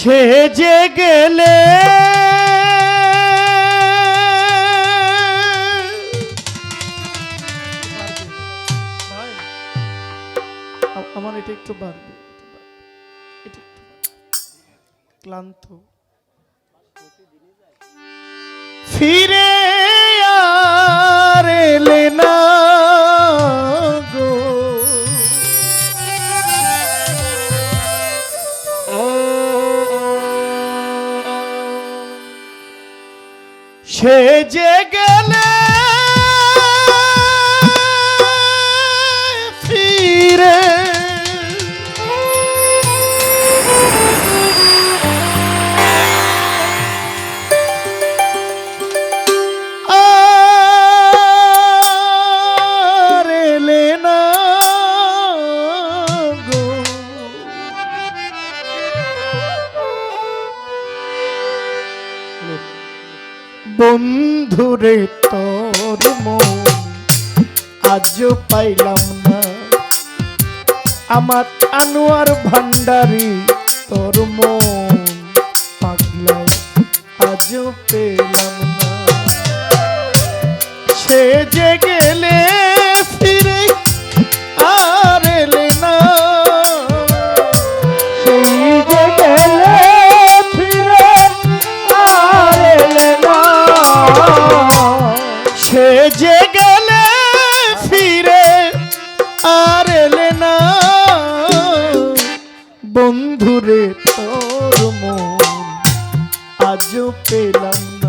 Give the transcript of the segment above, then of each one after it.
সে যে গেলে আমার এটা একটু বাড়বে। ক্লান্ত। ফিরে আর এলে না। সে যে গেলে বন্ধুরে তোর আজ পাইলাম না। আমার আনোয়ার ভান্ডারি তোর মন পাগলায় আজ পেলাম না। সে যে গেলে বন্ধুরে তোর মন আজও পেলাম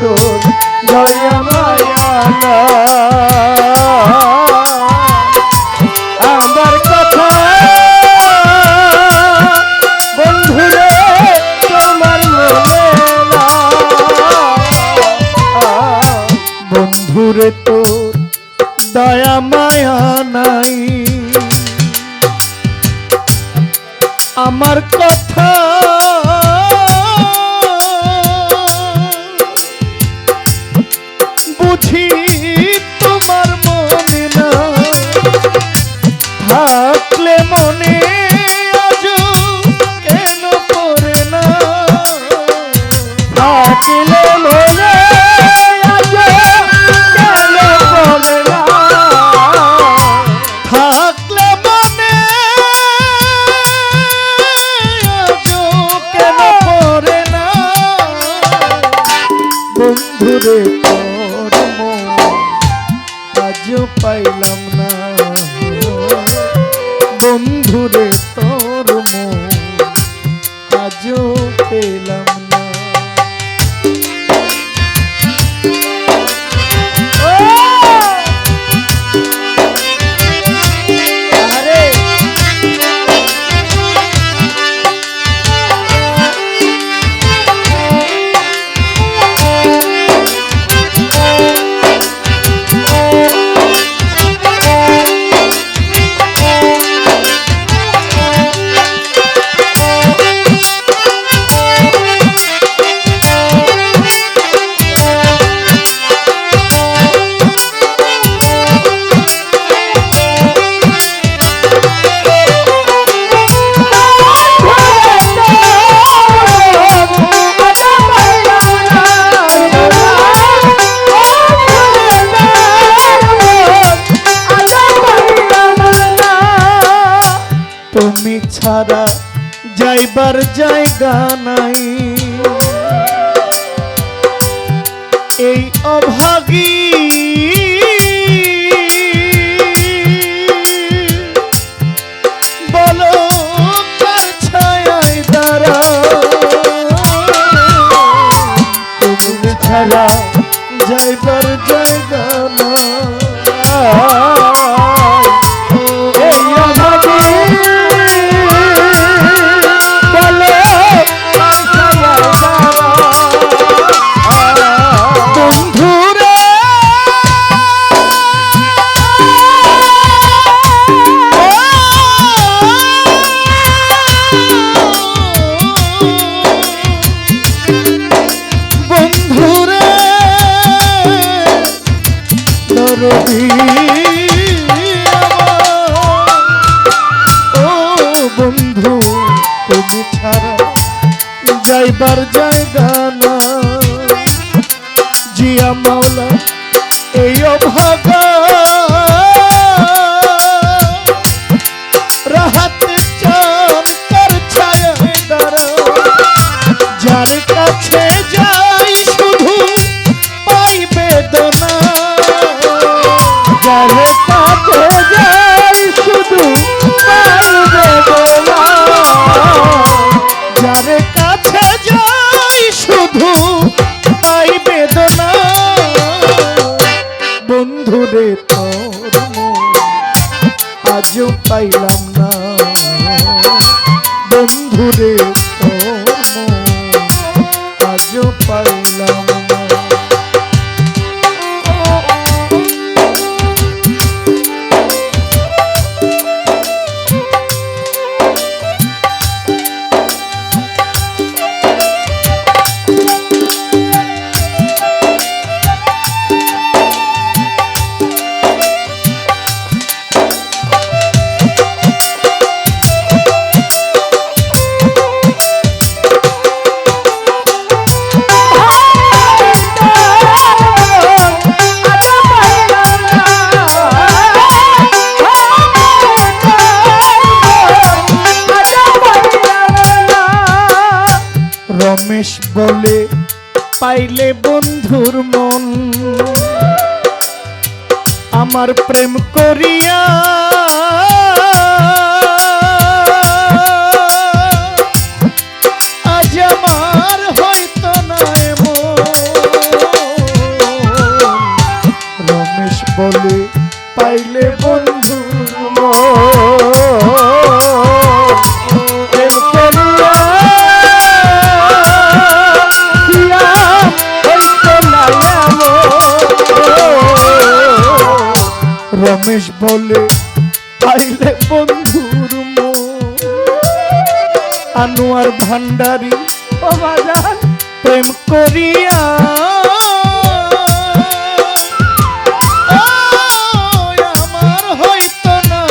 দয়া মায়া আমার কথা বন্ধুরে তোমার বন্ধুরে তোর দয়া মায়া নাই। আমার কথা আজও পাইলাম না। বন্ধুরে Dan বন্ধুরে দরদি ও বন্ধু তুমি ছাড়া যাইবার জায়গা বন্ধু তাই বেদনা। বন্ধু রে তোর আজ পাইলা প্রেম করিয়া। আজ আমার হয়তো না রমেশ বলে রমেশ বলে পাইলে বন্ধুর আনোয়ার ভান্ডারি প্রেম করিয়া আমার হয়তো না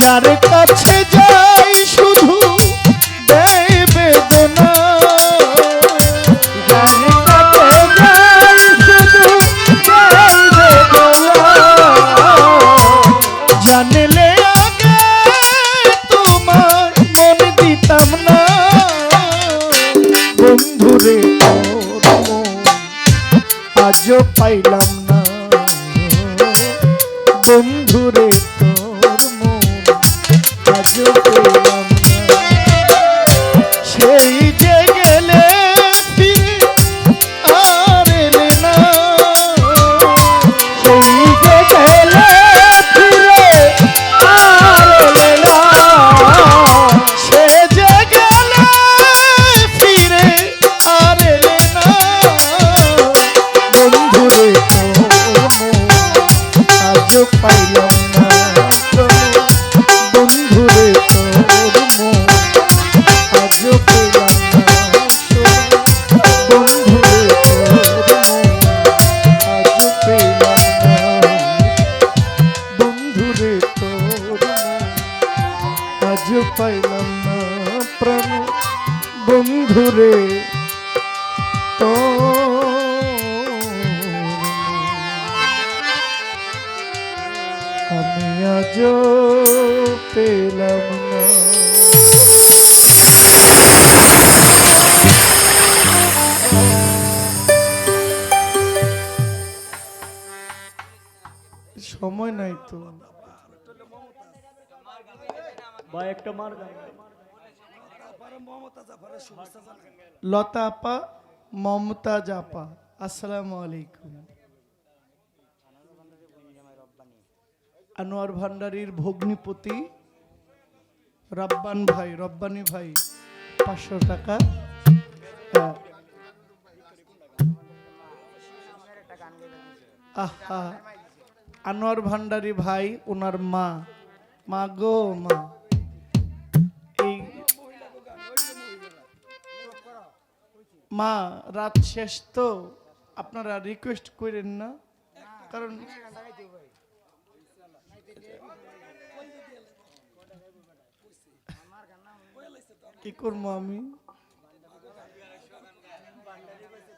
যার কাছে আজও পাইলাম না। বন্ধুরে পেলাম না। সময় নাই তো। লতা আপা মমতাজ আপা আসসালামু আলাইকুম। আনোয়ার ভান্ডারীর ভগ্নিপতি রব্বান ভাই, রব্বানি ভাই, পাঁচশো টাকা। আহা, আনোয়ার ভান্ডারী ভাই, ওনার মা। মা গো, মা। এই মা, রাত শেষ তো, আপনারা রিকোয়েস্ট করেন না? কারণ কি করব আমি?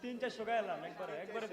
তিনটা শোকা এলাম একবারে একবারে